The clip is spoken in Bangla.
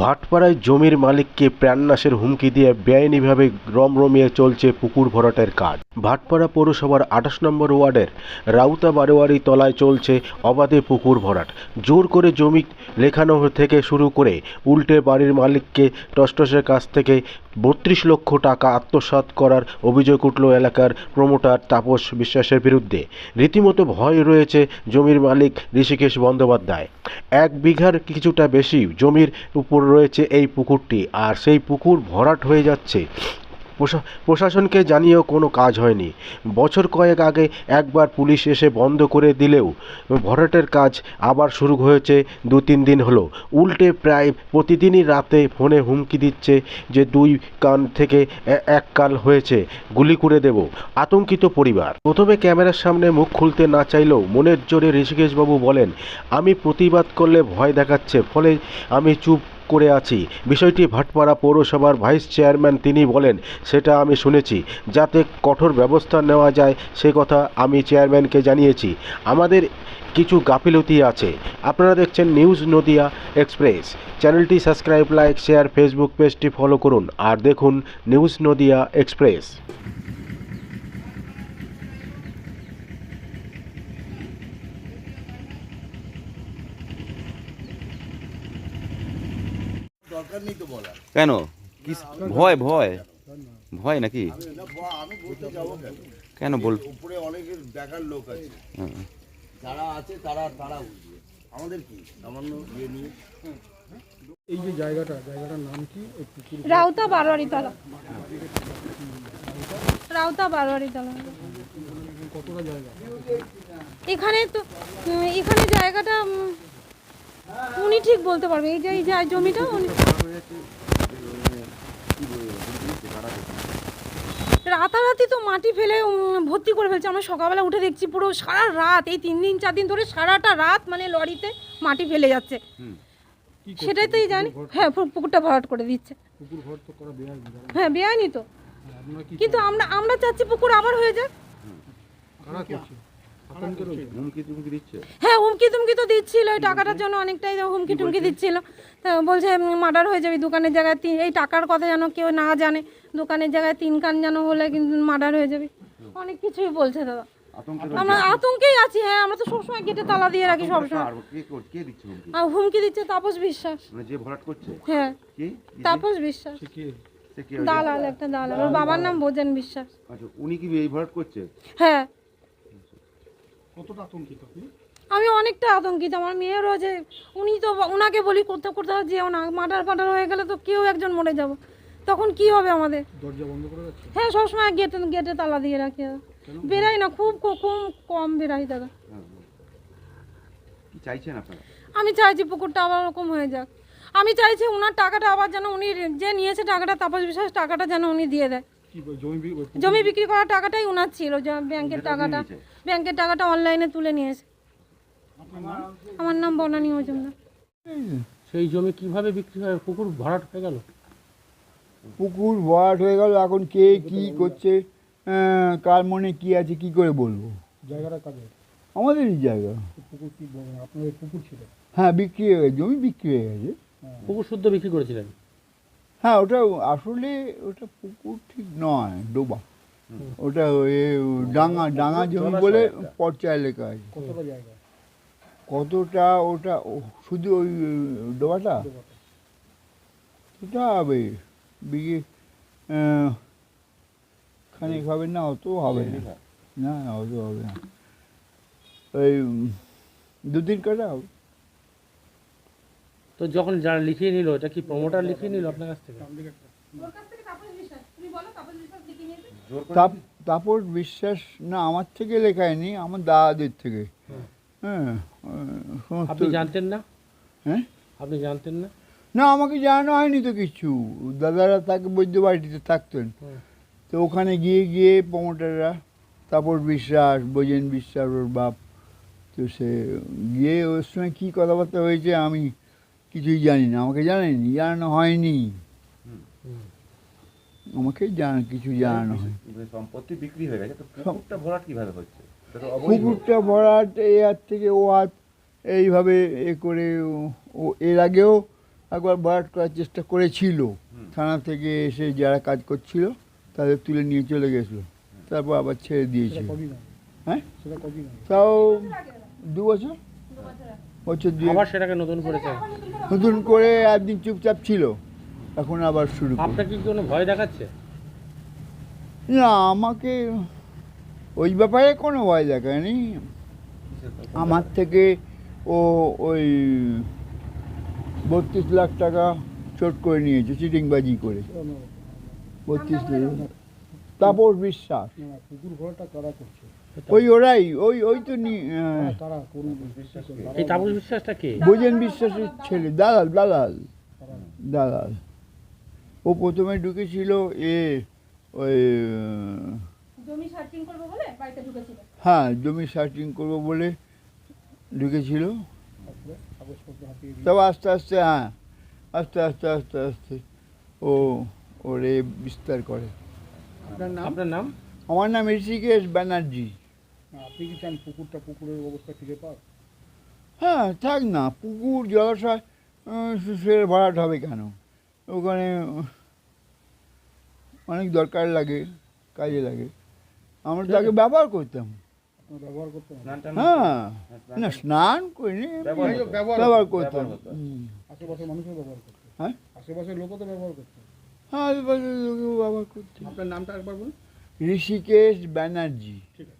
ভাটপাড়ায় জমির মালিককে প্রাণনাশের হুমকি দিয়ে বেআইনিভাবে রমরমিয়ে চলছে পুকুর ভরাটের কাজ। ভাটপাড়া পৌরসভার আঠাশ নম্বর ওয়ার্ডের রাউতা বারোয়ারি তলায় চলছে অবাধে পুকুর ভরাট। জোর করে জমি লেখানো থেকে শুরু করে উল্টে বাড়ির মালিককে টসটসের কাছ থেকে বত্রিশ লক্ষ টাকা আত্মসাৎ করার অভিযোগ উঠল এলাকার প্রমোটার তাপস বিশ্বাসের বিরুদ্ধে। রীতিমতো ভয় রয়েছে জমির মালিক ঋষিকেশ বন্দ্যোপাধ্যায়। এক বিঘার কিছুটা বেশি জমির উপর রয়েছে এই পুকুরটি, আর সেই পুকুর ভরাট হয়ে যাচ্ছে। প্রশাসনকে জানিয়েও কোনো কাজ হয়নি। বছর কয়েক আগে একবার পুলিশ এসে বন্ধ করে দিলেও ভরাটের কাজ আবার শুরু হয়েছে দু তিন দিন হলো। উল্টে প্রায় প্রতিদিনই রাতে ফোনে হুমকি দিচ্ছে যে দুই কান থেকে এক কাল হয়েছে, গুলি করে দেব, আতঙ্কিত পরিবার। প্রথমে ক্যামেরার সামনে মুখ খুলতে না চাইলেও মনের জোরে ঋষিকেশবাবু বলেন, আমি প্রতিবাদ করলে ভয় দেখাচ্ছে, ফলে আমি চুপ করে আছি। বিষয়টি ভাটপাড়া পৌরসভার ভাইস চেয়ারম্যান তিনি বলেন, সেটা আমি শুনেছি। যাতে কঠোর ব্যবস্থা নেওয়া যায়, সে কথা আমি চেয়ারম্যানকে জানিয়েছি। আমাদের কিছু গাফিলতি আছে। আপনারা দেখছেন নিউজ নদিয়া এক্সপ্রেস। চ্যানেলটি সাবস্ক্রাইব, লাইক, শেয়ার, ফেসবুক পেজটি ফলো করুন। আর দেখুন নিউজ নদিয়া এক্সপ্রেস দরকার নেই তো বলার কেন? কি ভয় ভয়? ভয় নাকি? কেন বল উপরে অনেকের দেখার লোক আছে হ্যাঁ। যারা আছে তারা তারা আমাদের কি সামান্য ইয়ে নিয়ে এই যে জায়গাটা জায়গাটার নাম কি? রাউতা বারোয়ারি তলা রাউতা বারোয়ারি তলা কতটা জায়গা? এখানে তো এখানে জায়গাটা ঠিক বলতে পারবে এই যে এই যে জমিটা রাতারাতি তো মাটি ফেলে ভর্তি করে ফেলছে। আমরা সকালবেলা উঠে দেখছি পুরো সারা রাত এই তিন দিন চার দিন ধরে সারাটা রাত মানে লরিতে মাটি ফেলে যাচ্ছে। সেটাই তো জানি হ্যাঁ পুকুরটা ভরাট করে দিচ্ছে। পুকুর ঘর তো করা বেয়ার হ্যাঁ বেআইনি তো। কিন্তু আমরা আমরা চাচ্ছি পুকুর আবার হয়ে যাক। হ্যাঁ হুমকি তুমকি তো দিচ্ছিল ওই টাকাটার জন্য অনেকটাই হুমকি টুমকি দিচ্ছিল। তা বলছে মার্ডার হয়ে যাবে দোকানের জায়গায় তিন এই টাকার কথা যেন কেউ না জানে দোকানের জায়গায় তিন কান যেন হলে কিন্তু মার্ডার হয়ে যাবে। অনেক কিছুই বলছে দাদা। আমরা আতঙ্কেই আছি হ্যাঁ আমরা তো সবসময় গেটে তালা দিয়ে রাখি সবসময়। আর কে কর- কে দিচ্ছে হুমকি? দিচ্ছে তাপস বিশ্বাস। মানে যে ভরাট করছে? হ্যাঁ তাপস বিশ্বাস। কে? সে কে? দালাল একটা দালাল। ওর বাবার নাম বোঝেন বিশ্বাস। আচ্ছা উনি কি এই ভরাট করছে? হ্যাঁ। কতটা আতঙ্কিত আপনি? আমি অনেকটা আতঙ্কিত। আমার মেয়েরও যে উনি তো ওনাকে বলি করতে করতে যেও না। মাটার ফাটার হয়ে গেলে তো কেউ একজন মরে যাব। তখন কি হবে আমাদের? দরজা বন্ধ করে রাখছে? হ্যাঁ সবসময় গেটে গেটে তালা দিয়ে রাখি। বেরাই না খুব ক- খুব কম বেরাই দাদা কি চাইছেন আপনারা? আমি চাইছি পুকুরটা আবার ওরকম হয়ে যাক। আমি চাইছি ওনার টাকাটা আবার যেন উনি যে নিয়েছে টাকাটা তাপস বিশ্বাস টাকাটা যেন উনি দিয়ে দেয়। জমি বিক্রি করার টাকাটাই ওনার ছিল যে ব্যাংকের টাকাটা ব্যাংকের টাকাটা অনলাইনে তুলে নিয়েছে আমার নাম বনানী মজুমদার। সেই জমি কীভাবে বিক্রি হয়? পুকুর ভরাট হয়ে গেল? পুকুর ভরাট হয়ে গেল এখন কে কি করছে কার মনে কি আছে কি করে বলব? জায়গাটা আমাদেরই জায়গা। পুকুর কি আপনাদের পুকুর ছিল? হ্যাঁ বিক্রি হয়ে গেছে জমি বিক্রি হয়ে গেছে। পুকুর শুদ্ধ বিক্রি করেছিলেন? হ্যাঁ ওটা আসলে ওটা পুকুর ঠিক নয় ডোবা। ওটা ওই ডাঙা ডাঙা জমি বলে পর্চা এলাকা আছে। কতটা ওটা শুধু ওই ডোবাটা? ওটা হবে। বিঘে খানিক হবে না অত হবে না। না অত হবে না। ওই দু তিন কাটা হবে। তো যখন যারা লিখিয়ে নিল এটা কি প্রমোটার লিখিয়ে নিল আপনার কাছ থেকে? তাপর বিশ্বাস না আমার থেকে লেখায়নি আমার দাদাদের থেকে। হ্যাঁ আপনি জানতেন না? হ্যাঁ? আপনি জানতেন না? না আমাকে জানানো হয়নি তো কিছু। দাদারা তাকে বৈদ্য বাড়িতে থাকতেন। তো ওখানে গিয়ে গিয়ে প্রমোটাররা তাপস বিশ্বাস বোজেন বিশ্বাস ওর বাপ তো সে গিয়ে ওর সঙ্গে কী কথাবার্তা হয়েছে আমি কিছুই জানি না আমাকে জানেনি জানানো হয়নি। আমাকে জানা কিছু জানানো হয় সম্পত্তি বিক্রি হয়ে গেছে তো পুকুরটা ভরাট কীভাবে হচ্ছে? পুকুরটা ভরাট এই হাত থেকে ও হাত এইভাবে এ করে ও- ও এর আগেও একবার ভরাট করার চেষ্টা করেছিল। থানা থেকে এসে যারা কাজ করছিল তাদের তুলে নিয়ে চলে গেছিল। তারপর আবার ছেড়ে দিয়েছে হ্যাঁ? তাও দু বছর? বছর দুই আবার সেটাকে নতুন করেছে নতুন করে একদিন চুপচাপ ছিল এখন আবার শুরু করে আপনাকে কি কোনো ভয় দেখাচ্ছে? না আমাকে ওই ব্যাপারে কোনো ভয় দেখায়নি। আমার থেকে ও ওই বত্রিশ লাখ টাকা চোট করে নিয়েছে চিটিংবাজি করে। বত্রিশ লাখ। তাপস বিশ্বাস। ওই ওরাই ওই ওই তো নি- এই তাপস বিশ্বাসটা কে? বোঝেন বিশ্বাসের ছেলে দালাল দালাল দালাল। ও প্রথমে ঢুকেছিল এ ওই আহ, জমি সার্চিং করব বলে বাড়িতে ঢুকেছিল। হ্যাঁ জমি সার্চিং করব বলে ঢুকেছিল। তবে আস্তে আস্তে হ্যাঁ আস্তে আস্তে আস্তে আস্তে ও ওরে বিস্তার করে। আপনার নাম? আমার নাম ঋষিকেশ ব্যানার্জি। আপনি কি চান পুকুরটা পুকুরের অবস্থা ফিরে পাক? হ্যাঁ থাক না পুকুর জলাশয় ফের ভরাট হবে কেন? ওখানে অনেক দরকার লাগে কাজে লাগে। আমরা তাকে ব্যবহার করতাম। ব্যবহার করতে স্নান হ্যাঁ না স্নান করিনি ব্যবহার ব্যবহার করতাম। আশেপাশের মানুষও ব্যবহার করতে হ্যাঁ? আশেপাশের লোকও তো ব্যবহার করতে হ্যাঁ আশেপাশের লোকেও ব্যবহার করতে আপনার নামটা একবার বলুন। ঋষিকেশ ব্যানার্জি। ঠিক আছে।